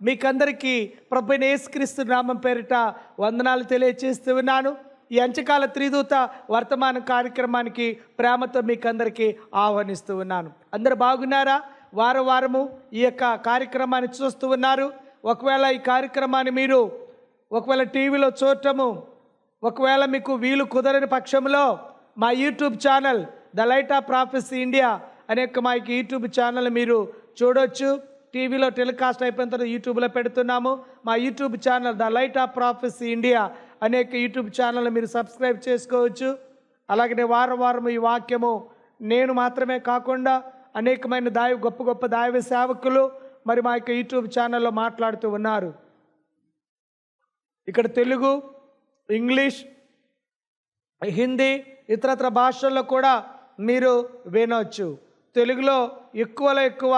మీకందరికీ ప్రభుణ యేసుక్రీస్తు నామం పేరిట వందనాలు తెలియచేస్తూ ఉన్నాను. ఈ అంచకాల త్రిదూత వర్తమాన కార్యక్రమానికి ప్రేమతో మీకందరికీ ఆహ్వానిస్తూ ఉన్నాను. అందరు బాగున్నారా? వారం వారము ఈ యొక్క కార్యక్రమాన్ని చూస్తూ ఉన్నారు. ఒకవేళ ఈ కార్యక్రమాన్ని మీరు ఒకవేళ టీవీలో చూడటము ఒకవేళ మీకు వీలు కుదరని పక్షంలో మా YouTube channel the light of prophecy India అనే యొక్క మా యొక్క యూట్యూబ్ ఛానల్ మీరు చూడొచ్చు. టీవీలో టెలికాస్ట్ అయిపోయిన తర్వాత యూట్యూబ్లో పెడుతున్నాము. మా YouTube channel the light of prophecy India అనేక యూట్యూబ్ ఛానల్ మీరు సబ్స్క్రైబ్ చేసుకోవచ్చు. అలాగనే వారం వారం ఈ వాక్యము నేను మాత్రమే కాకుండా అనేకమైన దాయ గొప్ప గొప్ప దైవ సేవకులు మరి మా యొక్క యూట్యూబ్ ఛానల్లో మాట్లాడుతూ ఉన్నారు. ఇక్కడ తెలుగు ఇంగ్లీష్ హిందీ ఇతరత్ర భాషల్లో కూడా మీరు వినవచ్చు తెలుగులో ఎక్కువలో ఎక్కువ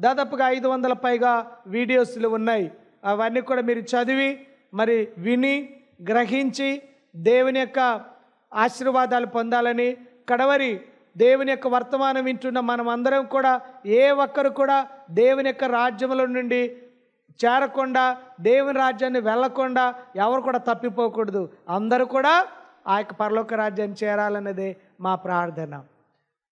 దాదాపుగా ఐదు వందల పైగా వీడియోస్లు ఉన్నాయి. అవన్నీ కూడా మీరు చదివి మరి విని గ్రహించి దేవుని యొక్క ఆశీర్వాదాలు పొందాలని కడవరి దేవుని యొక్క వర్తమానం వింటున్న మనం అందరం కూడా ఏ ఒక్కరు కూడా దేవుని యొక్క రాజ్యముల నుండి చేరకుండా దేవుని రాజ్యాన్ని వెళ్ళకుండా ఎవరు కూడా తప్పిపోకూడదు. అందరూ కూడా ఆ యొక్క పరలోక రాజ్యాన్ని చేరాలన్నదే మా ప్రార్థన.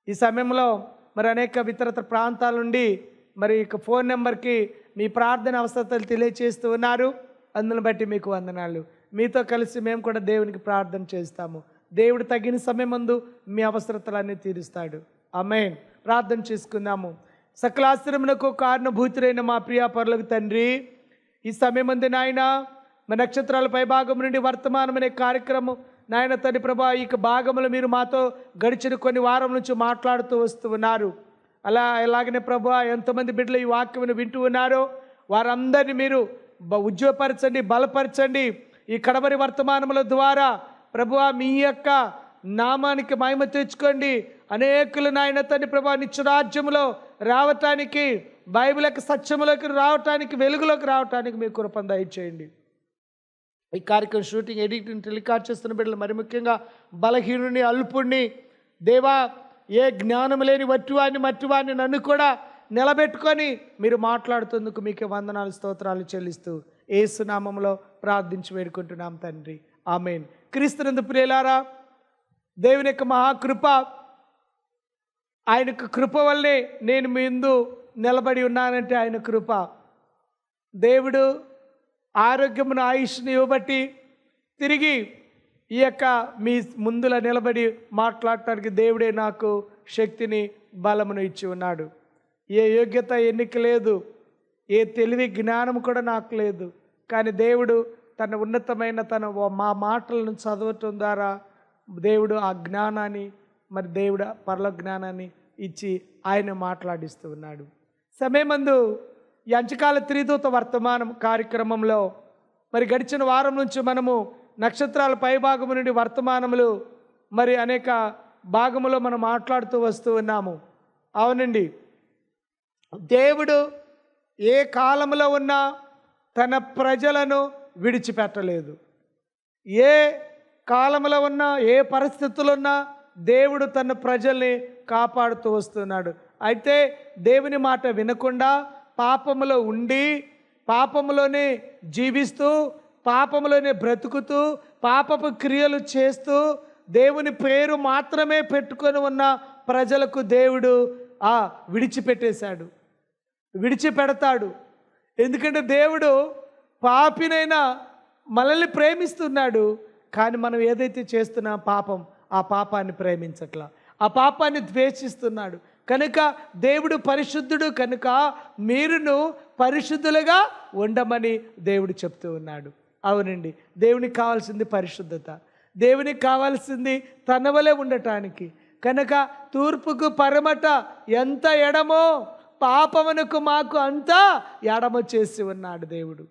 ఈ సమయంలో మరి అనేక ఇతరత్ర ప్రాంతాల నుండి మరి ఇక ఫోన్ నెంబర్కి మీ ప్రార్థన అవసరతలు తెలియచేస్తూ ఉన్నారు. అందులో బట్టి మీకు వందనాలు. మీతో కలిసి మేము కూడా దేవునికి ప్రార్థన చేస్తాము. దేవుడు తగిన సమయం ముందు మీ అవసరతలన్నీ తీరుస్తాడు. ఆమేన్. ప్రార్థన చేసుకుందాము. సకలాశ్రమునకు కారణభూతులైన మా ప్రియాపరులకు తండ్రి ఈ సమయం ఉంది నాయన మా నక్షత్రాల పై భాగం నుండి వర్తమానం అనే కార్యక్రమం నాయన తండ్రి ప్రభా ఈ భాగములు మీరు మాతో గడిచిన కొన్ని వారం నుంచి మాట్లాడుతూ వస్తూ ఉన్నారు. అలా ఎలాగనే ప్రభు ఎంతమంది బిడ్డలు ఈ వాక్యం వింటూ ఉన్నారో వారందరినీ మీరు బ- బలపరచండి. ఈ కడవరి వర్తమానముల ద్వారా ప్రభు మీ యొక్క నామానికి మహిమ తెచ్చుకోండి. అనేకులు నాయన తండ్రి ప్రభా నిత్యరాజ్యములో రావటానికి బైబిల్ యొక్క సత్యములోకి రావటానికి వెలుగులోకి రావటానికి మీ కృపను దయచేయండి. ఈ కార్యక్రమం షూటింగ్ ఎడిటింగ్ టెలికాస్ట్ చేస్తున్న బిడ్డలు మరి ముఖ్యంగా బలహీనుని అల్పుణ్ణి దేవా ఏ జ్ఞానం లేని వట్టివాడిని మట్టివాడిని నన్ను కూడా నిలబెట్టుకొని మీరు మాట్లాడుతుందుకు మీకు వందనాలు స్తోత్రాలు చెల్లిస్తూ ఏసునామంలో ప్రార్థించి వేడుకుంటున్నాం తండ్రి. ఆమెన్. క్రీస్తునందు ప్రియులారా దేవుని యొక్క మహాకృప ఆయనకు కృప వల్లే నేను మీ ముందు నిలబడి ఉన్నానంటే ఆయన కృప. దేవుడు ఆరోగ్యమును ఆయుష్ని ఇవ్వబట్టి తిరిగి ఈ యొక్క మీ ముందుల నిలబడి మాట్లాడటానికి దేవుడే నాకు శక్తిని బలమును ఇచ్చి ఉన్నాడు. ఏ యోగ్యత ఎన్నిక లేదు. ఏ తెలివి జ్ఞానం కూడా నాకు లేదు. కానీ దేవుడు తన ఉన్నతమైన తన మా మాటలను చదవటం ద్వారా దేవుడు ఆ జ్ఞానాన్ని మరి దేవుడు పరల జ్ఞానాన్ని ఇచ్చి ఆయన మాట్లాడిస్తూ ఉన్నాడు. సమయమందు ఈ అంచకాల త్రిదూత వర్తమానం కార్యక్రమంలో మరి గడిచిన వారం నుంచి మనము నక్షత్రాల పైభాగము నుండి వర్తమానములు మరి అనేక భాగములో మనం మాట్లాడుతూ వస్తూ ఉన్నాము. అవునండి. దేవుడు ఏ కాలంలో ఉన్నా తన ప్రజలను విడిచిపెట్టలేదు. ఏ కాలంలో ఉన్నా ఏ పరిస్థితులు ఉన్నా దేవుడు తన ప్రజల్ని కాపాడుతూ వస్తున్నాడు. అయితే దేవుని మాట వినకుండా పాపములో ఉండి పాపములోనే జీవిస్తూ పాపంలోనే బ్రతుకుతూ పాపపు క్రియలు చేస్తూ దేవుని పేరు మాత్రమే పెట్టుకొని ఉన్న ప్రజలకు దేవుడు ఆ విడిచిపెట్టేశాడు. విడిచిపెడతాడు. ఎందుకంటే దేవుడు పాపినైనా మనల్ని ప్రేమిస్తున్నాడు. కానీ మనం ఏదైతే చేస్తున్నా పాపం ఆ పాపాన్ని ప్రేమించట్లా. ఆ పాపాన్ని ద్వేషిస్తున్నాడు. కనుక దేవుడు పరిశుద్ధుడు కనుక మీరును పరిశుద్ధులుగా ఉండమని దేవుడు చెప్తూ ఉన్నాడు. అవునండి. దేవునికి కావాల్సింది పరిశుద్ధత. దేవునికి కావాల్సింది తన వలె ఉండటానికి. కనుక తూర్పుకు పరమట ఎంత ఎడమో పాపమునకు మాకు అంతా ఎడమ చేసి ఉన్నాడు దేవుడు.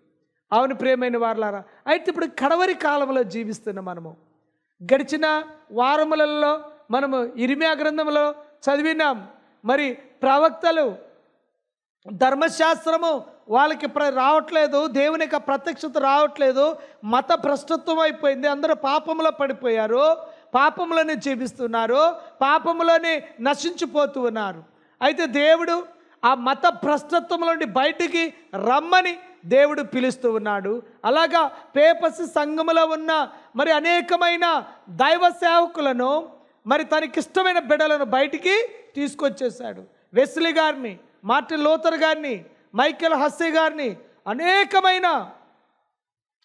అవును ప్రియమైన వారులారా అయితే ఇప్పుడు కడవరి కాలంలో జీవిస్తున్న మనము. గడిచిన వారములలో మనము ఇరిమియా గ్రంథంలో చదివినాం. మరి ప్రవక్తలు ధర్మశాస్త్రము వాళ్ళకి ప్ర రావట్లేదు దేవుని యొక్క ప్రత్యక్షత రావట్లేదు మత భ్రష్టత్వం అయిపోయింది అందరూ పాపంలో పడిపోయారు పాపంలోనే జీవిస్తున్నారు పాపంలోనే నశించిపోతూ ఉన్నారు. అయితే దేవుడు ఆ మత భ్రష్టత్వం నుండి బయటికి రమ్మని దేవుడు పిలుస్తూ ఉన్నాడు. అలాగా పేపస్ సంఘములో ఉన్న మరి అనేకమైన దైవ సేవకులను మరి తనకిష్టమైన బిడ్డలను బయటికి తీసుకొచ్చేసాడు వెస్లీ గారిని మార్టిన్ లోతర్ గారిని మైకేల్ హస్సే గారిని అనేకమైన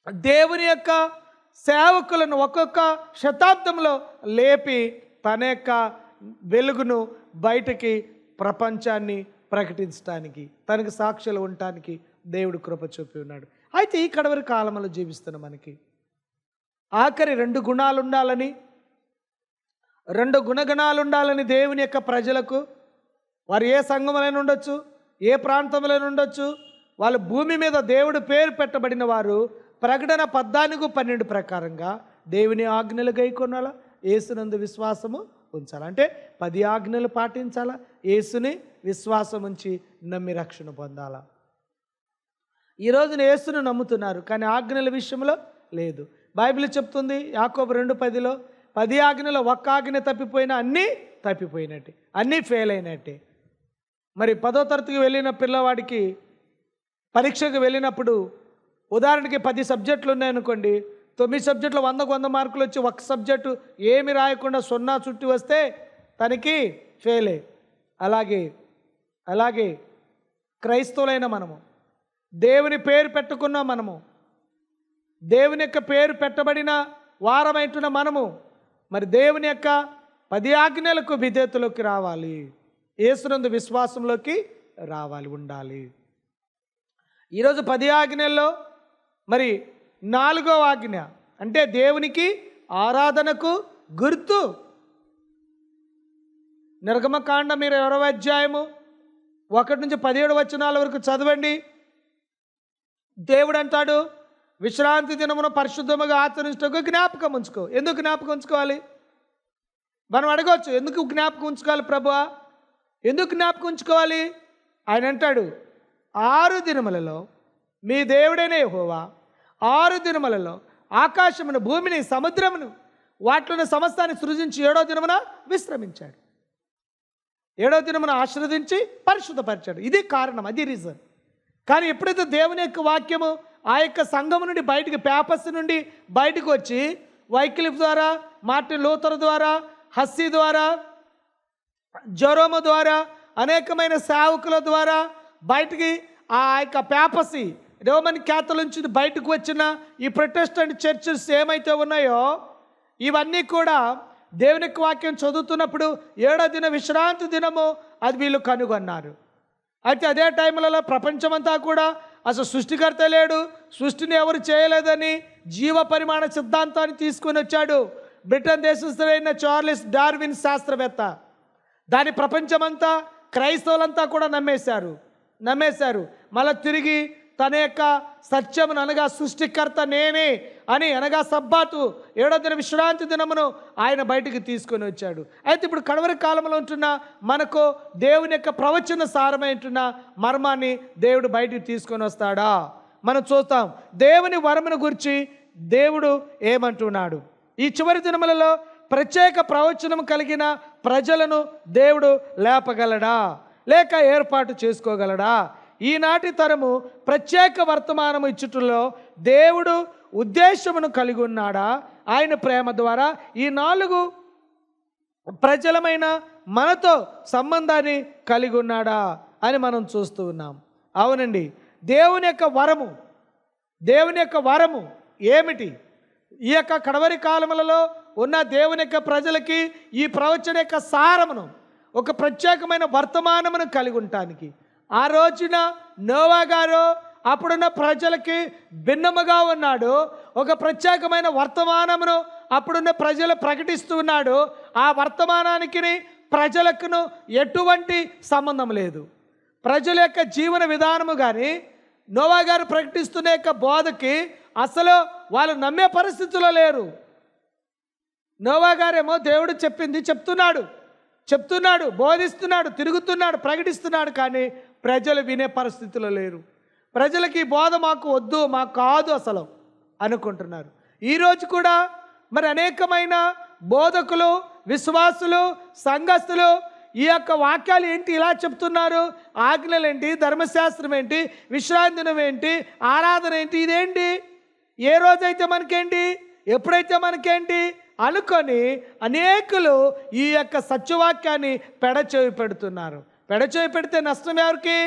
దేవుని యొక్క సేవకులను ఒక్కొక్క శతాబ్దంలో లేపి తన యొక్క వెలుగును బయటికి ప్రపంచాన్ని ప్రకటించడానికి తనకు సాక్షులు ఉండటానికి దేవుడు కృప చూపి ఉన్నాడు. అయితే ఈ కడవరి కాలంలో జీవిస్తున్న మనకి ఆఖరి రెండు గుణాలు ఉండాలని రెండు గుణగణాలు ఉండాలని దేవుని యొక్క ప్రజలకు వారు ఏ సంఘములైన ఉండొచ్చు? ఏ ప్రాంతంలో ఉండొచ్చు వాళ్ళ భూమి మీద దేవుడు పేరు పెట్టబడిన వారు ప్రకటన పద్నాలుగు పన్నెండు ప్రకారంగా దేవుని ఆజ్ఞలు గైకొనాలా? ఏసునందు విశ్వాసము ఉంచాలి? అంటే పది ఆజ్ఞలు పాటించాలా? ఏసుని విశ్వాసం ఉంచి నమ్మి రక్షణ పొందాలా? ఈ రోజున యేసును నమ్ముతున్నారు కానీ ఆజ్ఞల విషయంలో లేదు. బైబిల్ చెప్తుంది యాకోబు రెండు పదిలో పది ఆజ్ఞలో ఒక్క ఆజ్ఞ తప్పిపోయినా అన్నీ తప్పిపోయినట్టే అన్నీ ఫెయిల్ అయినట్టే. మరి పదో తరగతికి వెళ్ళిన పిల్లవాడికి పరీక్షకు వెళ్ళినప్పుడు ఉదాహరణకి పది సబ్జెక్టులు ఉన్నాయనుకోండి తొమ్మిది సబ్జెక్టులు వందకు వంద మార్కులు వచ్చి ఒక సబ్జెక్టు ఏమి రాయకుండా సున్నా చుట్టి వస్తే తనకి ఫెయిలే. అలాగే అలాగే క్రైస్తవులైన మనము దేవుని పేరు పెట్టుకున్న మనము దేవుని యొక్క పేరు పెట్టబడిన వారమైంటున్న మనము మరి దేవుని యొక్క పది ఆజ్ఞలకు విధేయతలోకి రావాలి. ఏసునందు విశ్వాసంలోకి రావాలి ఉండాలి. ఈరోజు పది ఆజ్ఞల్లో మరి నాలుగో ఆజ్ఞ అంటే దేవునికి ఆరాధనకు గుర్తు. నిర్గమకాండ మీరు ఇరవై అధ్యాయము ఒకటి నుంచి పదిహేడు వచనాల వరకు చదవండి. దేవుడు అంటాడు విశ్రాంతి దినమును పరిశుద్ధముగా ఆచరించటకు జ్ఞాపకం ఉంచుకో. ఎందుకు జ్ఞాపకం ఉంచుకోవాలి? మనం అడగవచ్చు ఎందుకు జ్ఞాపకం ఉంచుకోవాలి ప్రభువా ఎందుకు జ్ఞాపకం ఉంచుకోవాలి? ఆయన అంటాడు ఆరు దినములలో మీ దేవుడైన హోవా ఆరు దినములలో ఆకాశమును భూమిని సముద్రమును వాటిలోని సమస్తాన్ని సృజించి ఏడో దినమున విశ్రమించాడు. ఏడో దినమున ఆశీర్వదించి పరిశుద్ధపరిచాడు. ఇది కారణం అది రీజన్ కానీ ఎప్పుడైతే దేవుని యొక్క వాక్యము ఆ యొక్క సంఘం నుండి బయటికి పేపర్స్ నుండి బయటకు వచ్చి వైక్లిఫ్ ద్వారా మార్టిన్ లోతర్ ద్వారా హస్సీ ద్వారా జ్వరము ద్వారా అనేకమైన సేవకుల ద్వారా బయటికి ఆ యొక్క పేపసి రోమన్ క్యాథల నుంచి బయటకు వచ్చిన ఈ ప్రొటెస్టెంట్ చర్చెస్ ఏమైతే ఉన్నాయో ఇవన్నీ కూడా దేవుని వాక్యం చదువుతున్నప్పుడు ఏడో దిన విశ్రాంతి దినము అది వీళ్ళు కనుగొన్నారు. అయితే అదే టైంలలో ప్రపంచమంతా కూడా అసలు సృష్టికర్త లేడు సృష్టిని ఎవరు చేయలేదని జీవ పరిమాణ సిద్ధాంతాన్ని తీసుకుని వచ్చాడు బ్రిటన్ దేశస్థుడైన చార్లెస్ డార్విన్ శాస్త్రవేత్త. దాని ప్రపంచమంతా క్రైస్తవులంతా కూడా నమ్మేశారు. నమ్మేశారు. మళ్ళీ తిరిగి తన యొక్క సత్యమును అనగా సృష్టికర్త నేనే అని అనగా సబ్బాతు ఏడో దిన విశ్రాంతి దినమును ఆయన బయటికి తీసుకొని వచ్చాడు. అయితే ఇప్పుడు కడవరి కాలంలో ఉంటున్న మనకు దేవుని యొక్క ప్రవచన సారమైంటున్న మర్మాన్ని దేవుడు బయటికి తీసుకొని వస్తాడా? మనం చూస్తాం. దేవుని వరమును గురించి దేవుడు ఏమంటున్నాడు? ఈ చివరి దినములలో ప్రత్యేక ప్రవచనం కలిగిన ప్రజలను దేవుడు లేపగలడా? లేక ఏర్పాటు చేసుకోగలడా? ఈనాటి తరము ప్రత్యేక వర్తమానము ఇచ్చుటలో దేవుడు ఉద్దేశమును కలిగి ఉన్నాడా? ఆయన ప్రేమ ద్వారా ఈ నాలుగు ప్రజలమైన మనతో సంబంధాన్ని కలిగి ఉన్నాడా? అని మనం చూస్తూ ఉన్నాం. అవునండి. దేవుని యొక్క వరము దేవుని యొక్క వరము ఏమిటి? ఈ యొక్క కడవరి కాలములలో ఉన్న దేవుని యొక్క ప్రజలకి ఈ ప్రవచన యొక్క సారమును ఒక ప్రత్యేకమైన వర్తమానమును కలిగి ఉండటానికి. ఆ రోజున నోవా గారు అప్పుడున్న ప్రజలకి భిన్నముగా ఉన్నాడు. ఒక ప్రత్యేకమైన వర్తమానమును అప్పుడున్న ప్రజలు ప్రకటిస్తూ ఉన్నాడు. ఆ వర్తమానానికి ప్రజలకును ఎటువంటి సంబంధం లేదు. ప్రజల యొక్క జీవన విధానము కానీ నోవా గారు ప్రకటిస్తున్న యొక్క బోధకి అసలు వాళ్ళు నమ్మే పరిస్థితిలో లేరు. నోవా గారేమో దేవుడు చెప్పింది చెప్తున్నాడు. చెప్తున్నాడు బోధిస్తున్నాడు తిరుగుతున్నాడు ప్రకటిస్తున్నాడు కానీ ప్రజలు వినే పరిస్థితిలో లేరు. ప్రజలకి బోధ మాకు వద్దు మాకు కాదు అసలు అనుకుంటున్నారు. ఈరోజు కూడా మరి అనేకమైన బోధకులు విశ్వాసులు సంఘస్థులు ఈ యొక్క వాక్యాలు ఏంటి ఇలా చెప్తున్నారు? ఆజ్ఞలు ఏంటి ధర్మశాస్త్రం ఏంటి విశ్రాంతినం ఏంటి ఆరాధన ఏంటి ఇదేంటి? ఏ రోజైతే మనకేంటి? ఎప్పుడైతే మనకేంటి? అనుకొని అనేకులు ఈ యొక్క సత్యవాక్యాన్ని పెడచేవి పెడుతున్నారు. పెడచేవి పెడితే నష్టం ఎవరికి?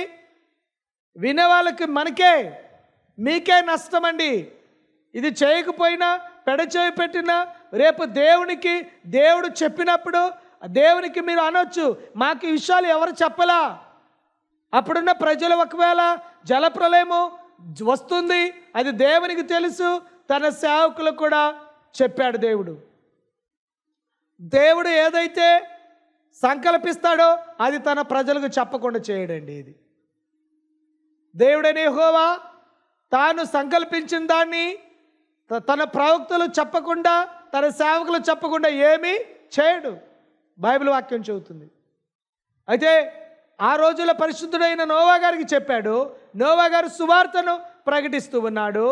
వినే వాళ్ళకి మనకే. మీకే నష్టం అండి ఇది చేయకపోయినా పెడచేవి పెట్టినా రేపు దేవునికి దేవుడు చెప్పినప్పుడు దేవునికి మీరు అనొచ్చు. మాకు ఈ విషయాలు ఎవరు చెప్పలా? అప్పుడున్న ప్రజలు ఒకవేళ జలప్రలయము వస్తుంది అది దేవునికి తెలుసు తన సేవకులు కూడా చెప్పాడు దేవుడు. దేవుడు ఏదైతే సంకల్పిస్తాడో అది తన ప్రజలకు చెప్పకుండా చేయడండి ఇది. దేవుడనే హోవా తాను సంకల్పించిన దాన్ని తన ప్రవక్తలు చెప్పకుండా తన సేవకులు చెప్పకుండా ఏమీ చేయడు. బైబిల్ వాక్యం చెబుతుంది. అయితే ఆ రోజుల పరిశుద్ధుడైన నోవా గారికి చెప్పాడు నోవా గారు సువార్తను ప్రకటిస్తూ ఉన్నాడు.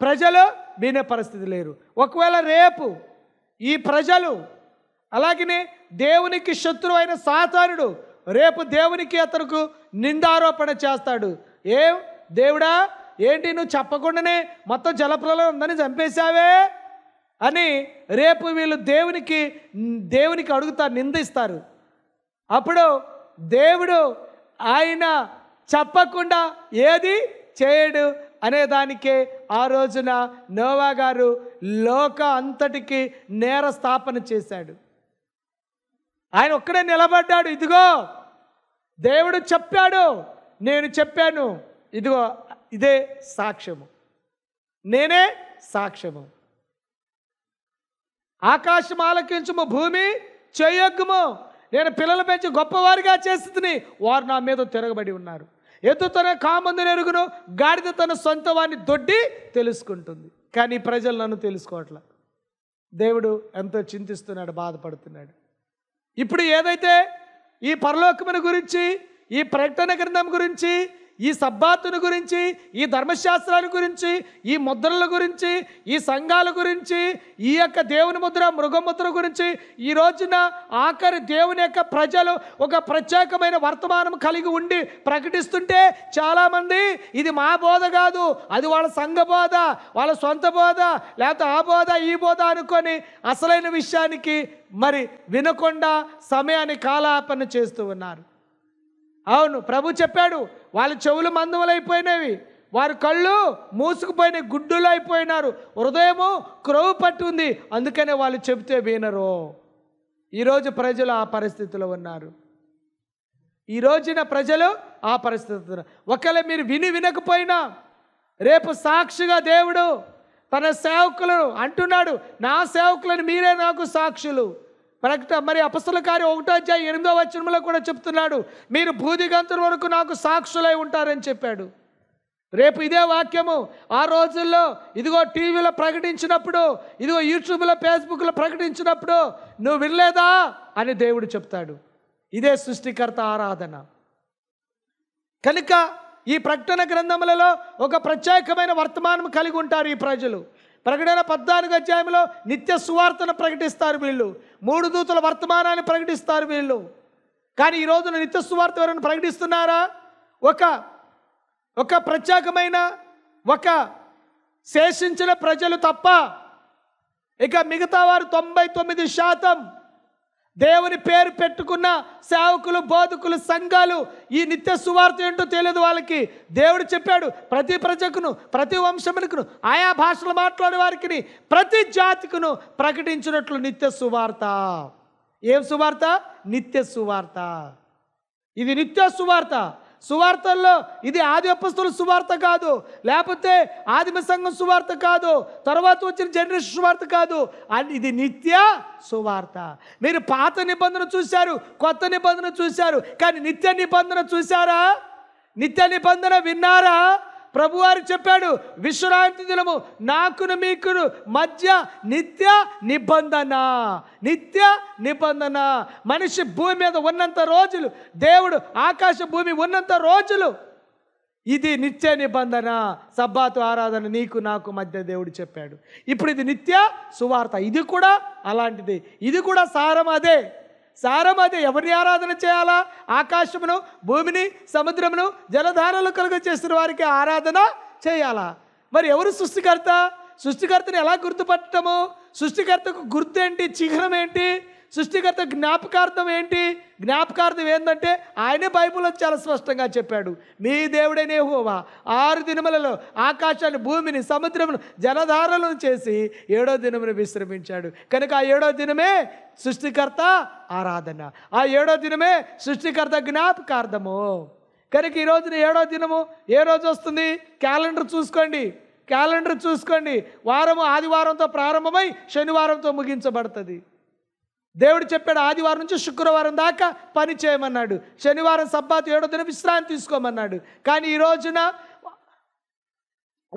ప్రజలు వినే పరిస్థితి లేరు ఒకవేళ రేపు ఈ ప్రజలు అలాగనే దేవునికి శత్రువు అయిన సాతానుడు రేపు దేవునికి అతనుకు నిందారోపణ చేస్తాడు. ఏం? దేవుడా ఏంటి నువ్వు చెప్పకుండానే మొత్తం జలప్రలయం ఉందని చంపేశావే? అని రేపు వీళ్ళు దేవునికి దేవునికి అడుగుతారు నిందిస్తారు. అప్పుడు దేవుడు ఆయన చెప్పకుండా ఏది చేయడు. అనే దానికే ఆ రోజున నోవా గారు లోక అంతటికి నేర స్థాపన చేశాడు. ఆయన ఒక్కడే నిలబడ్డాడు. ఇదిగో దేవుడు చెప్పాడు. నేను చెప్పాను. ఇదిగో ఇదే సాక్ష్యము. నేనే సాక్ష్యము. ఆకాశం ఆలకించుము భూమి చేయొగ్గుము. నేను పిల్లలు పెంచి గొప్పవారిగా చేస్తుంది వారు నా మీద తిరగబడి ఉన్నారు. ఎద్దు తన కామందు ఎరుగును గాడిద తన సొంత వాడిని దొడ్డి తెలుసుకుంటుంది. కానీ ప్రజలు నన్ను తెలుసుకోవట్లా. దేవుడు ఎంతో చింతిస్తున్నాడు బాధపడుతున్నాడు. ఇప్పుడు ఏదైతే ఈ పరలోకమును గురించి ఈ ప్రకటన గ్రంథం గురించి ఈ సబ్బాతుని గురించి ఈ ధర్మశాస్త్రాల గురించి ఈ ముద్రల గురించి ఈ సంఘాల గురించి ఈ యొక్క దేవుని ముద్ర మృగముద్ర గురించి ఈ రోజున ఆఖరి దేవుని యొక్క ప్రజలు ఒక ప్రత్యేకమైన వర్తమానం కలిగి ఉండి ప్రకటిస్తుంటే చాలామంది ఇది మా బోధ కాదు అది వాళ్ళ సంఘ బోధ వాళ్ళ సొంత బోధ లేకపోతే ఆ బోధ ఈ బోధ అనుకొని అసలైన విషయానికి మరి వినకుండా సమయాన్ని కాలాపన చేస్తూ ఉన్నారు. అవును ప్రభు చెప్పాడు వాళ్ళ చెవులు మందములైపోయినవి వారి కళ్ళు మూసుకుపోయిన గుడ్డులు అయిపోయినారు హృదయము క్రోవు పట్టుంది అందుకనే వాళ్ళు చెబితే వినరు. ఈరోజు ప్రజలు ఆ పరిస్థితిలో ఉన్నారు. ఈ రోజున ప్రజలు ఆ పరిస్థితిలో ఒకవేళ మీరు విని వినకపోయినా రేపు సాక్షిగా దేవుడు తన సేవకులను అంటున్నాడు నా సేవకులను మీరే నాకు సాక్షులు. ప్రకట మరి అపసలకారి ఒకటో అధ్యాయ ఎనిమిదో వచనంలో కూడా చెప్తున్నాడు. మీరు భూదిగంతుల వరకు నాకు సాక్షులై ఉంటారని చెప్పాడు. రేపు ఇదే వాక్యము. ఆ రోజుల్లో ఇదిగో టీవీలో ప్రకటించినప్పుడు ఇదిగో యూట్యూబ్లో ఫేస్బుక్లో ప్రకటించినప్పుడు నువ్వు వినలేదా అని దేవుడు చెప్తాడు. ఇదే సృష్టికర్త ఆరాధన. కనుక ఈ ప్రకటన గ్రంథములలో ఒక ప్రత్యేకమైన వర్తమానం కలిగి ఉంటారు ఈ ప్రజలు. ప్రకటన పద్నాలుగు అధ్యాయంలో నిత్య సువార్తను ప్రకటిస్తారు వీళ్ళు. మూడు దూతుల వర్తమానాన్ని ప్రకటిస్తారు వీళ్ళు. కానీ ఈ రోజున నిత్య సువార్త ఎవరైనా ప్రకటిస్తున్నారా? ఒక ఒక ప్రత్యేకమైన ఒక శేషించిన ప్రజలు తప్ప ఇక మిగతా వారు తొంభై తొమ్మిది శాతం దేవుని పేరు పెట్టుకున్న సేవకులు బోధకులు సంఘాలు ఈ నిత్య సువార్త ఏంటో తెలియదు వాళ్ళకి. దేవుడు చెప్పాడు ప్రతి ప్రజకును ప్రతి వంశమునకును ఆయా భాషలు మాట్లాడే వారికి ప్రతి జాతికును ప్రకటించినట్లు నిత్య సువార్త. ఏం సువార్త? నిత్య సువార్త. ఇది నిత్య సువార్త. సువార్తల్లో ఇది ఆది అపస్తుల సువార్త కాదు. లేకపోతే ఆదిమ సంఘం సువార్త కాదు. తర్వాత వచ్చిన జనరేషన్ సువార్త కాదు. అది ఇది నిత్య సువార్త. మీరు పాత నిబంధన చూశారు కొత్త నిబంధన చూశారు కానీ నిత్య నిబంధన చూశారా? నిత్య నిబంధన విన్నారా? ప్రభువారు చెప్పాడు విశ్రాంతి దినము నాకును మీకును మధ్య నిత్య నిబంధన నిత్య నిబంధన. మనిషి భూమి మీద ఉన్నంత రోజులు దేవుడు ఆకాశ భూమి ఉన్నంత రోజులు. ఇది నిత్య నిబంధన సబ్బాతు ఆరాధన నీకు నాకు మధ్య దేవుడు చెప్పాడు. ఇప్పుడు ఇది నిత్య సువార్త ఇది కూడా అలాంటిది ఇది కూడా సారం అదే. సారం అదే. ఎవరిని ఆరాధన చేయాలా? ఆకాశమును భూమిని సముద్రమును జలధారలు కలుగ చేసిన వారికి ఆరాధన చేయాలా? మరి ఎవరు సృష్టికర్త? సృష్టికర్తను ఎలా గుర్తుపట్టడము? సృష్టికర్తకు గుర్తు ఏంటి? చిహ్నం ఏంటి? సృష్టికర్త జ్ఞాపకార్థం ఏంటి? జ్ఞాపకార్థం ఏంటంటే ఆయనే బైబిల్లో చాలా స్పష్టంగా చెప్పాడు. మీ దేవుడైన హోవా ఆరు దినములలో ఆకాశాన్ని భూమిని సముద్రమును జలధారలను చేసి ఏడో దినమును విశ్రమించాడు. కనుక ఆ ఏడో దినమే సృష్టికర్త ఆరాధన. ఆ ఏడో దినమే సృష్టికర్త జ్ఞాపకార్థము. కనుక ఈ రోజున ఏడో దినము ఏ రోజు వస్తుంది? క్యాలెండర్ చూసుకోండి. క్యాలెండర్ చూసుకోండి. వారము ఆదివారంతో ప్రారంభమై శనివారంతో ముగించబడుతుంది. దేవుడు చెప్పాడు ఆదివారం నుంచి శుక్రవారం దాకా పని చేయమన్నాడు. శనివారం సబ్బాతి ఏడో దిన విశ్రాంతి తీసుకోమన్నాడు. కానీ ఈ రోజున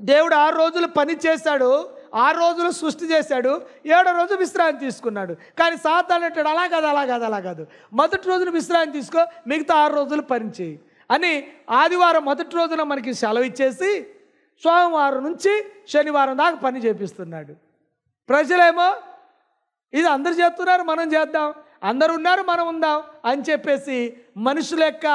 దేవుడు ఆరు రోజులు పని చేశాడు ఆరు రోజులు సృష్టి చేశాడు ఏడో రోజు విశ్రాంతి తీసుకున్నాడు. కానీ సాతాన్ అంటాడు అలా కాదు అలా కాదు అలా కాదు. మొదటి రోజున విశ్రాంతి తీసుకో మిగతా ఆరు రోజులు పని చేయి అని ఆదివారం మొదటి రోజున మనకి సెలవు ఇచ్చేసి సోమవారం నుంచి శనివారం దాకా పని చేపిస్తున్నాడు. ప్రజలేమో ఇది అందరు చేస్తున్నారు మనం చేద్దాం. అందరు ఉన్నారు మనం ఉందాం అని చెప్పేసి మనుషుల యొక్క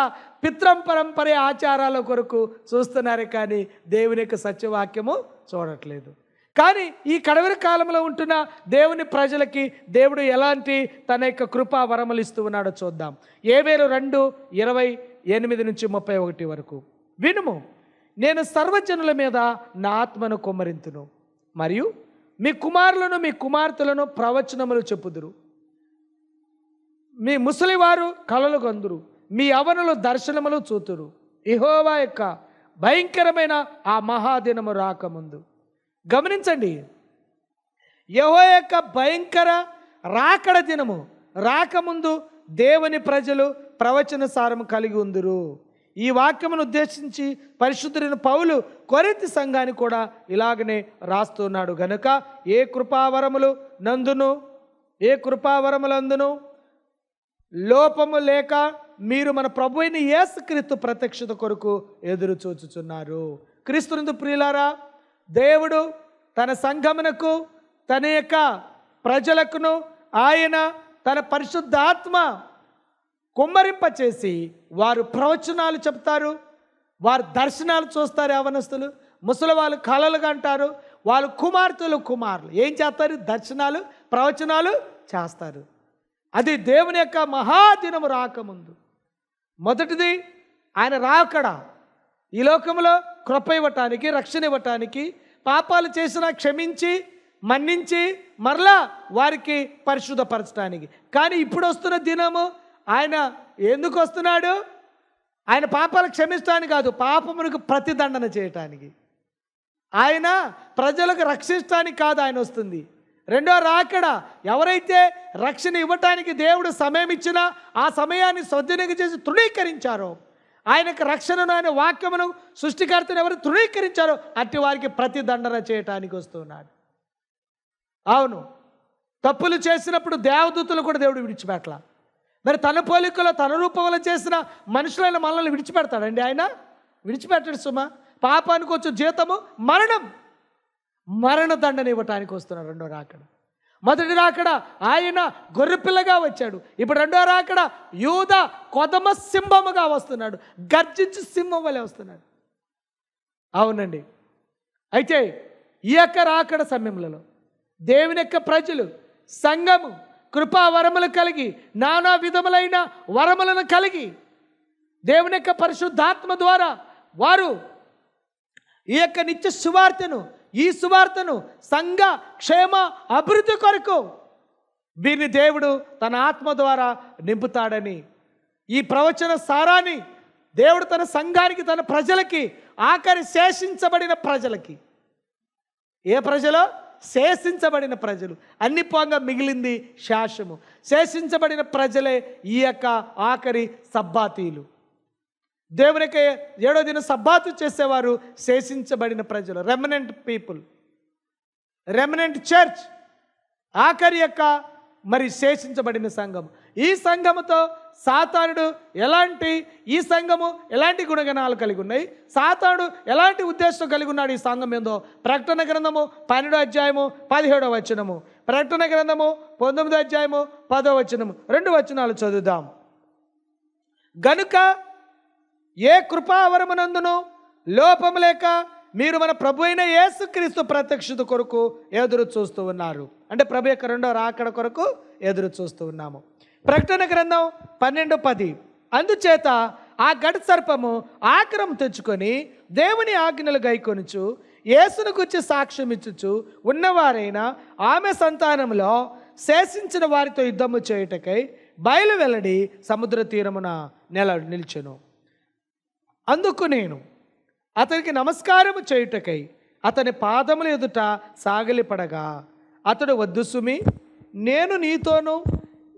పిత్రం పరంపరే ఆచారాల కొరకు చూస్తున్నారు కానీ దేవుని యొక్క సత్యవాక్యము చూడట్లేదు. కానీ ఈ కడవరి కాలంలో ఉంటున్న దేవుని ప్రజలకి దేవుడు ఎలాంటి తన యొక్క కృపా వరములు ఇస్తూ ఉన్నాడో చూద్దాం. ఏ వేలు రెండు ఇరవై ఎనిమిది నుంచి ముప్పై ఒకటి వరకు. వినుము నేను సర్వజనుల మీద నా ఆత్మను కుమ్మరింతును. మరియు మీ కుమారులను మీ కుమార్తెలను ప్రవచనములు చెప్పుదురు. మీ ముసలివారు కళలు గందురు. మీ అవనులు దర్శనములు చూతురు. ఇహోవా యొక్క భయంకరమైన ఆ మహాదినము రాకముందు. గమనించండి. యహో యొక్క భయంకర రాకడ దినము రాకముందు దేవుని ప్రజలు ప్రవచన సారము కలిగి ఉందరు. ఈ వాక్యమును ఉద్దేశించి పరిశుద్ధుడైన పౌలు కొరింతి సంఘాన్ని కూడా ఇలాగనే రాస్తున్నాడు గనుక ఏ కృపావరములు నందును? ఏ కృపావరములందును? లోపము లేక మీరు మన ప్రభు అయిన యేసుక్రీస్తు ప్రత్యక్షత కొరకు ఎదురు చూచుచున్నారు. క్రీస్తునందు ప్రియులారా దేవుడు తన సంఘమునకు తన యొక్క ప్రజలకును ఆయన తన పరిశుద్ధాత్మ కుమ్మరింపచేసి వారు ప్రవచనాలు చెప్తారు వారు దర్శనాలు చూస్తారు యవనస్తులు ముసలి వాళ్ళు కళలుగా అంటారు వాళ్ళు కుమార్తెలు కుమారులు. ఏం చేస్తారు? దర్శనాలు ప్రవచనాలు చేస్తారు. అది దేవుని యొక్క మహాదినము రాకముందు. మొదటిది ఆయన రాకడ. ఈ లోకంలో కృప ఇవ్వటానికి రక్షణ ఇవ్వటానికి పాపాలు చేసినా క్షమించి మన్నించి మరలా వారికి పరిశుద్ధపరచడానికి కానీ ఇప్పుడు వస్తున్న దినము ఆయన ఎందుకు వస్తున్నాడు? ఆయన పాపాలు క్షమించడానికి కాదు పాపమునకు ప్రతిదండన చేయటానికి. ఆయన ప్రజలకు రక్షించడానికి కాదు ఆయన వస్తుంది. రెండో రాకడ ఎవరైతే రక్షణ ఇవ్వటానికి దేవుడు సమయం ఇచ్చినా ఆ సమయాన్ని సద్వినియోగం చేసి తృణీకరించారో ఆయనకు రక్షణను ఆయన వాక్యమును సృష్టికర్తను ఎవరు తృణీకరించారో అట్టి వారికి ప్రతిదండన చేయటానికి వస్తున్నాడు. అవును. తప్పులు చేసినప్పుడు దేవదూతలు కూడా దేవుడు విడిచిపెట్టాల. మరి తన పోలికలో తన రూపంలో చేసిన మనుషులైన మనల్ని విడిచిపెడతాడండి ఆయన? విడిచిపెట్టడు సుమా. పాపానికి వచ్చే జీతము మరణం. మరణ దండన ఇవ్వటానికి వస్తున్నాడు రెండో రాకడ. మొదటి రాకడ ఆయన గొర్రెపిల్లగా వచ్చాడు. ఇప్పుడు రెండో రాకడ యూద కొదమ సింహముగా వస్తున్నాడు. గర్జించి సింహం వలె వస్తున్నాడు. అవునండి. అయితే ఈ యొక్క రాకడ సమయంలో దేవుని యొక్క ప్రజలు సంఘము కృపా వరములు కలిగి నానా విధములైన వరములను కలిగి దేవుని యొక్క పరిశుద్ధాత్మ ద్వారా వారు ఈ యొక్క నిత్య సువార్తను ఈ సువార్తను సంఘ క్షేమ అభివృద్ధి కొరకు వీరిని దేవుడు తన ఆత్మ ద్వారా నింపుతాడని ఈ ప్రవచన సారాన్ని దేవుడు తన సంఘానికి తన ప్రజలకి ఆఖరి శేషించబడిన ప్రజలకి. ఏ ప్రజలు? శేషించబడిన ప్రజలు. అన్ని పోంగా మిగిలింది శాసము. శేషించబడిన ప్రజలే ఈ యొక్క ఆఖరి సబ్బాతీలు దేవునికి ఏడో దిన సబ్బాతు చేసేవారు శేషించబడిన ప్రజలు రెమనెంట్ పీపుల్ రెమనెంట్ చర్చ్ ఆఖరి యొక్క మరి శేషించబడిన సంఘం ఈ సంఘముతో సాతానుడు ఎలాంటి ఈ సంఘము ఎలాంటి గుణగణాలు కలిగి ఉన్నాయి? సాతానుడు ఎలాంటి ఉద్దేశం కలిగి ఉన్నాడు? ఈ సంఘం ఏందో? ప్రకటన గ్రంథము పన్నెండో అధ్యాయము పదిహేడో వచనము. ప్రకటన గ్రంథము పంతొమ్మిదో అధ్యాయము పదో వచనము. రెండు వచనాలు చదువుదాం. గనుక ఏ కృపావరమునందును లోపము లేక మీరు మన ప్రభు అయిన యేసుక్రీస్తు ప్రత్యక్షత కొరకు ఎదురు చూస్తూ ఉన్నారు. అంటే ప్రభు యొక్క రెండో రాకడ కొరకు ఎదురు చూస్తూ ఉన్నాము. ప్రకటన గ్రంథం పన్నెండు పది. అందుచేత ఆ గడ సర్పము ఆక్రమ తెచ్చుకొని దేవుని ఆజ్ఞలు గైకొనుచు యేసును గురించి సాక్ష్యం ఇచ్చుచు ఉన్నవారైనా ఆమె సంతానంలో శేషించిన వారితో యుద్ధము చేయుటకై బయలు వెల్లడి సముద్ర తీరమున నెల నిల్చెను. అందుకు నేను అతనికి నమస్కారము చేయుటకై అతని పాదముల ఎదుట సాగిలిపడగా అతడు వద్దు సుమి నేను నీతోనూ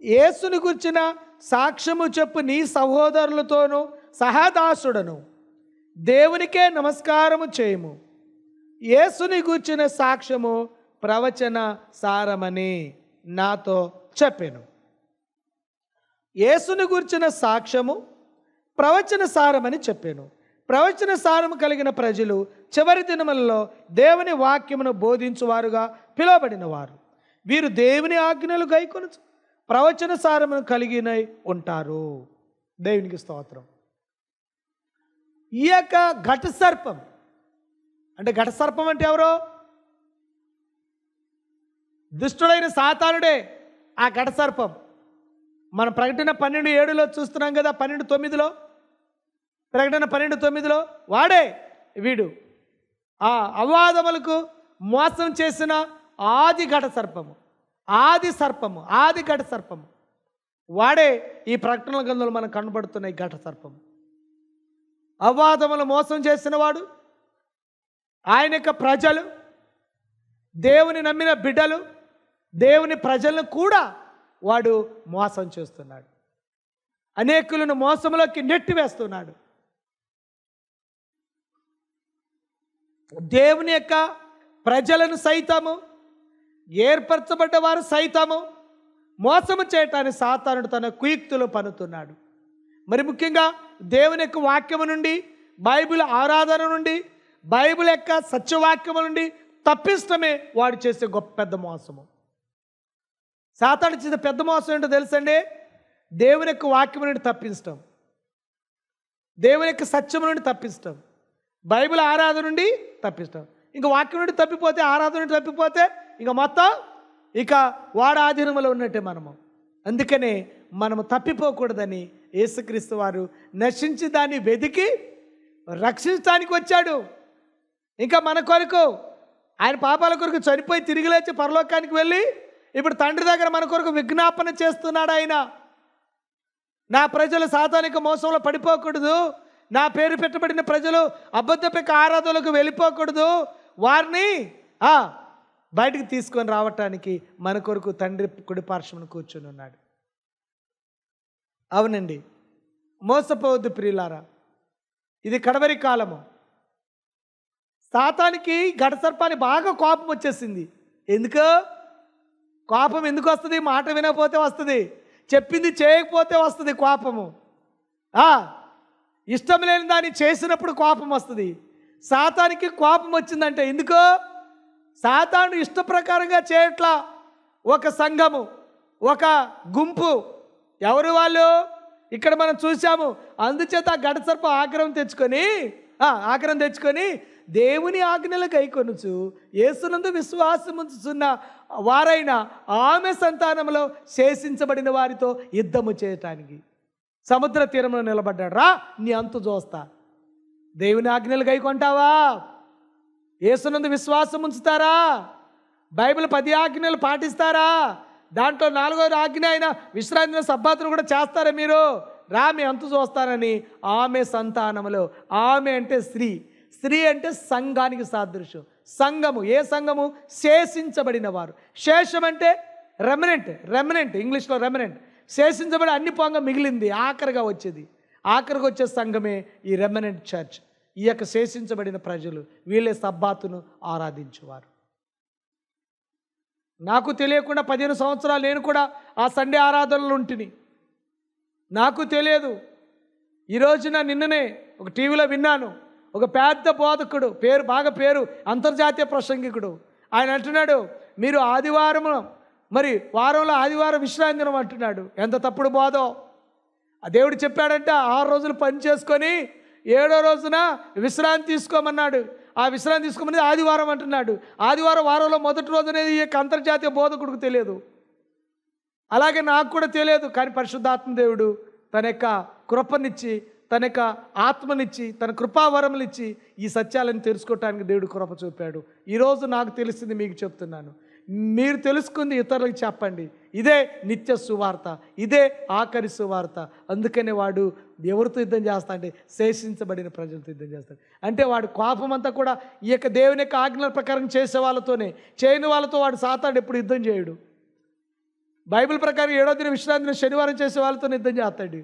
యేసుని గుర్చిన సాక్ష్యము చెప్పు నీ సహోదరులతోనూ సహదాసుడను. దేవునికే నమస్కారము చేయము. యేసుని గూర్చిన సాక్ష్యము ప్రవచన సారమని నాతో చెప్పాను. యేసుని గూర్చిన సాక్ష్యము ప్రవచన సారమని చెప్పాను. ప్రవచన సారము కలిగిన ప్రజలు చివరి దినములలో దేవుని వాక్యమును బోధించువారుగా పిలువబడిన వారు వీరు దేవుని ఆజ్ఞలు గైకొను ప్రవచన సారమును కలిగినై ఉంటారు. దేవునికి స్తోత్రం. ఈ యొక్క ఘట సర్పం అంటే ఘట సర్పం అంటే ఎవరో? దుష్టుడైన సాతానుడే ఆ ఘట సర్పం మనం ప్రకటన పన్నెండు ఏడులో చూస్తున్నాం కదా పన్నెండు తొమ్మిదిలో? ప్రకటన పన్నెండు తొమ్మిదిలో వాడే వీడు. ఆ అవాదములకు మోసం చేసిన ఆది ఘట సర్పము ఆది సర్పము ఆది ఘట సర్పము. వాడే ఈ ప్రకటన గ్రంథంలో మనకు కనబడుతున్న ఈ ఘట సర్పము. అవాదములు మోసం చేసిన వాడు ఆయన యొక్క ప్రజలు దేవుని నమ్మిన బిడ్డలు దేవుని ప్రజలను కూడా వాడు మోసం చేస్తున్నాడు. అనేకులను మోసంలోకి నెట్టివేస్తున్నాడు. దేవుని యొక్క ప్రజలను సైతము ఏర్పరచబడ్డవారు సైతము మోసము చేయటానికి సాతానుడు తన కుయుక్తులు పనుతున్నాడు మరి ముఖ్యంగా దేవుని యొక్క వాక్యము నుండి బైబిల్ ఆరాధన నుండి బైబిల్ యొక్క సత్యవాక్యము నుండి తప్పిష్టమే వాడు చేసే గొప్ప పెద్ద మోసము. సాతాడు చేసే పెద్ద మోసం ఏంటో తెలుసండి? దేవుని యొక్క వాక్యము నుండి తప్పించటం దేవుని యొక్క సత్యము నుండి తప్పిస్తాం బైబిల్ ఆరాధన నుండి తప్పిస్తాం ఇంకా వాక్యం నుండి తప్పిపోతే ఆరాధన నుండి తప్పిపోతే ఇక మొత్తం ఇక వాడ ఆధీనంలో ఉన్నట్టే మనము. అందుకనే మనము తప్పిపోకూడదని యేసుక్రీస్తు వారు నశించి దాన్ని వెతికి రక్షించడానికి వచ్చాడు. ఇంకా మన కొరకు ఆయన పాపాల కొరకు చనిపోయి తిరిగి లేచి పరలోకానికి వెళ్ళి ఇప్పుడు తండ్రి దగ్గర మన కొరకు విజ్ఞాపన చేస్తున్నాడు ఆయన. నా ప్రజలు సాతానిక మోసంలో పడిపోకూడదు. నా పేరు పెట్టబడిన ప్రజలు అబద్ధపెక్క ఆరాధనలకు వెళ్ళిపోకూడదు. వారిని బయటికి తీసుకొని రావటానికి మన కొరకు తండ్రి కుడిపార్శ్వను కూర్చొని ఉన్నాడు. అవునండి. మోసపోవద్దు ప్రియులారా. ఇది కడవరి కాలము. సాతానికి ఘటసర్పాన్ని బాగా కోపం వచ్చేసింది. ఎందుకు? కోపం ఎందుకు వస్తుంది? మాట వినకపోతే వస్తుంది. చెప్పింది చేయకపోతే వస్తుంది కోపము. ఇష్టం లేని దాన్ని చేసినప్పుడు కోపం వస్తుంది. సాతానికి కోపం వచ్చిందంటే ఎందుకో? సాతాను ఇష్ట ప్రకారంగా చేయట్లా? ఒక సంఘము ఒక గుంపు. ఎవరు వాళ్ళు? ఇక్కడ మనం చూసాము అందుచేత గడసర్ప ఆగ్రహం తెచ్చుకొని ఆగ్రహం తెచ్చుకొని దేవుని ఆజ్ఞలు కైకొనుచు యేసునందు విశ్వాసముంచుచున్న వారైన ఆమె సంతానంలో శేషించబడిన వారితో యుద్ధము చేయటానికి. సముద్ర తీరంలో నిలబడ్డాడు రా నీ అంతు చూస్తా దేవుని ఆజ్ఞలు గైకొంటావా యేసునందు విశ్వాసం ఉంచుతారా? బైబిల్ పది ఆజ్ఞలు పాటిస్తారా? దాంట్లో నాలుగో ఆజ్ఞ అయిన విశ్రాంతి సబ్బాతులు కూడా చేస్తారా మీరు? రా మీ అంతు చూస్తారని ఆమె సంతానములో. ఆమె అంటే స్త్రీ. స్త్రీ అంటే సంఘానికి సాదృశ్యం. సంఘము. ఏ సంఘము? శేషించబడిన వారు శేషం అంటే రెమనెంట్ రెమనెంట్ ఇంగ్లీష్లో రెమనెంట్ శేషించబడి అన్ని పొంగ మిగిలింది. ఆఖరిగా వచ్చేది. ఆఖరికి వచ్చే సంఘమే ఈ రెమనెంట్ చర్చ్ ఈ యొక్క శేషించబడిన ప్రజలు వీళ్ళే సబ్బాతును ఆరాధించేవారు. నాకు తెలియకుండా పదిహేను సంవత్సరాలు నేను కూడా ఆ సండే ఆరాధనలు ఉంటిని. నాకు తెలియదు. ఈరోజున నిన్ననే ఒక టీవీలో విన్నాను. ఒక పెద్ద బోధకుడు పేరు బాగా పేరు అంతర్జాతీయ ప్రసంగికుడు. ఆయన అంటున్నాడు మీరు ఆదివారం మరి వారంలో ఆదివారం విశ్రాంతి దినం అంటున్నాడు ఎంత తప్పుడు బోధో. ఆ దేవుడు చెప్పాడంటే ఆరు రోజులు పని చేసుకొని ఏడో రోజున విశ్రాంతి తీసుకోమన్నాడు. ఆ విశ్రాంతి తీసుకోమని ఆదివారం అంటున్నాడు. ఆదివారం వారంలో మొదటి రోజు అనేది ఈ యొక్క అంతర్జాతీయ బోధకుడికి తెలియదు. అలాగే నాకు కూడా తెలియదు. కానీ పరిశుద్ధాత్మ దేవుడు తన యొక్క కృపనిచ్చి తన యొక్క ఆత్మనిచ్చి తన కృపావరములు ఇచ్చి ఈ సత్యాలను తెలుసుకోవటానికి దేవుడు కృప చూపాడు. ఈరోజు నాకు తెలిసింది మీకు చెప్తున్నాను. మీరు తెలుసుకుంది ఇతరులకు చెప్పండి. ఇదే నిత్య సువార్త ఇదే ఆఖరి సువార్త. అందుకనే వాడు ఎవరితో యుద్ధం చేస్తా అంటే శేషించబడిన ప్రజలతో యుద్ధం చేస్తాడు. అంటే వాడు కోపం అంతా కూడా ఈ యొక్క దేవుని యొక్క ఆజ్ఞల ప్రకారం చేసే వాళ్ళతోనే చేయని వాళ్ళతో వాడు సాతాడు ఎప్పుడు యుద్ధం చేయడు. బైబిల్ ప్రకారం ఏడో దిన విశ్రాంతిని శనివారం చేసే వాళ్ళతో యుద్ధం చేస్తాడు.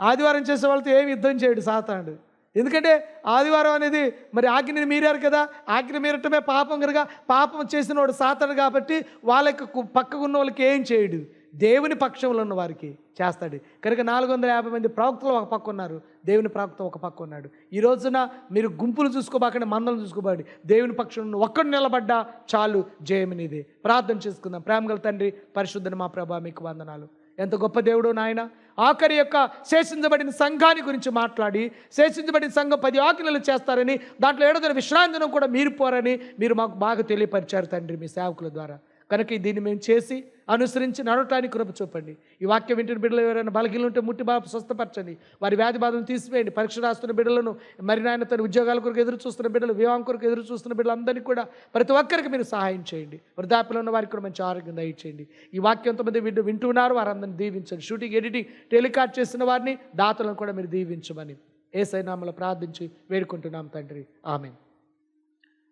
ఆదివారం చేసే వాళ్ళతో ఏమి యుద్ధం చేయడు సాతాడు ఎందుకంటే ఆదివారం అనేది మరి ఆజ్ఞని మీరారు కదా? ఆజ్ఞ మీరటమే పాపం కనుక పాపం చేసిన వాడు సాతాడు కాబట్టి వాళ్ళకి పక్కకున్న వాళ్ళకి ఏం చేయడు. దేవుని పక్షంలో ఉన్న వారికి చేస్తాడు. కనుక నాలుగు వందల యాభై మంది ప్రవక్తలు ఒక పక్క ఉన్నారు. దేవుని ప్రవక్త ఒక పక్క ఉన్నాడు. ఈ రోజున మీరు గుంపులు చూసుకోబాకండి మందలు చూసుకోబాడు. దేవుని పక్షంలో ఒక్కడు నిలబడ్డా చాలు జయమినిది ప్రార్థన చేసుకుందాం. ప్రేమగల తండ్రి పరిశుద్ధని మా ప్రభా మీకు వందనాలు. ఎంత గొప్ప దేవుడు నాయన. ఆఖరి యొక్క శేషించబడిన సంఘాన్ని గురించి మాట్లాడి శేషించబడిన సంఘం పది ఆజ్ఞలు చేస్తారని దాంట్లో ఏడోదిన విశ్రాంతినం కూడా మీరు పోరని మీరు మాకు బాగా తెలియపరిచారు తండ్రి మీ సేవకుల ద్వారా. కనుక దీన్ని మేము చేసి అనుసరించి నడవటానికి కృప చూపండి. ఈ వాక్యం వింటున్న బిడ్డలు ఎవరైనా బలహీనలు ఉంటే ముట్టి బాబు స్వస్థపరచండి. వారి వ్యాధి బాధను తీసివేయండి. పరీక్ష రాస్తున్న బిడ్డలను మరి నాయన తన ఉద్యోగాల కొరకు ఎదురు చూస్తున్న బిడ్డలు వివాహం కొరకు ఎదురు చూస్తున్న బిడ్డలందరినీ కూడా ప్రతి ఒక్కరికి మీరు సహాయం చేయండి. వృద్ధాప్యలో ఉన్న వారికి కూడా మంచి ఆరోగ్యం దయచేయండి. ఈ వాక్యం ఎంతమంది వింటు వింటున్నారు వారందరిని దీవించండి. షూటింగ్ ఎడిటింగ్ టెలికాస్ట్ చేసిన వారిని దాతలను కూడా మీరు దీవించమని ఏ సైనామలో ప్రార్థించి వేడుకుంటున్నాం తండ్రి. ఆమె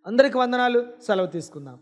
అందరికి వందనాలు. సెలవు తీసుకుందాం.